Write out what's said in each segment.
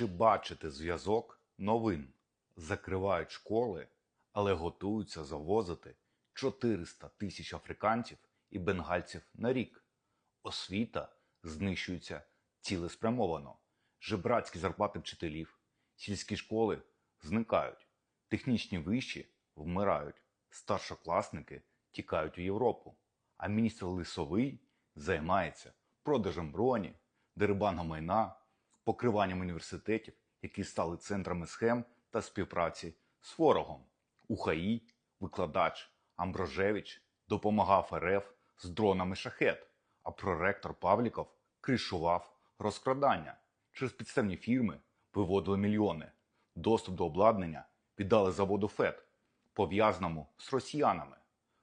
Чи бачите зв'язок новин? Закривають школи, але готуються завозити 400 тисяч африканців і бенгальців на рік. Освіта знищується цілеспрямовано. Жебрацькі зарплати вчителів, сільські школи зникають, технічні виші вмирають, старшокласники тікають у Європу, а міністр Лисовий займається продажем броні, дерибаном майна, покриванням університетів, які стали центрами схем та співпраці з ворогом. УХАІ, викладач Амброжевич допомагав РФ з дронами шахет, а проректор Павліков кришував розкрадання. Через підставні фірми виводили мільйони. Доступ до обладнання віддали заводу ФЕД, пов'язаному з росіянами.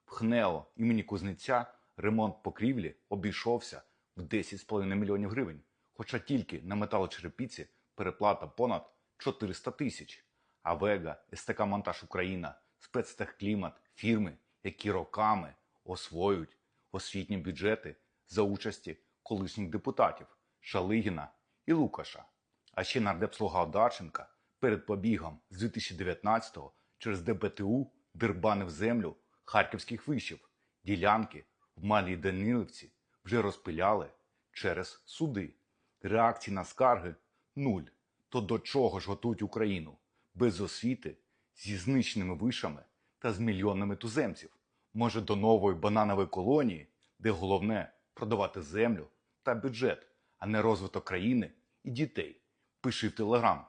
В ХНЕО імені Кузнеця ремонт покрівлі обійшовся в 10,5 мільйонів гривень, хоча тільки на металочерепіці переплата понад 400 тисяч. А Вега, СТК Монтаж Україна, спецтехклімат, фірми, які роками освоюють освітні бюджети за участі колишніх депутатів Шалигіна і Лукаша. А ще нардеп слуга Одарченка перед побігом з 2019-го через ДБТУ дербанив землю харківських вишів. Ділянки в Малій Данилівці вже розпиляли через суди. Реакції на скарги нуль. То до чого ж готують Україну? Без освіти, зі знищеними вишами та з мільйонами туземців. Може, до нової бананової колонії, де головне продавати землю та бюджет, а не розвиток країни і дітей. Пиши в Телеграм.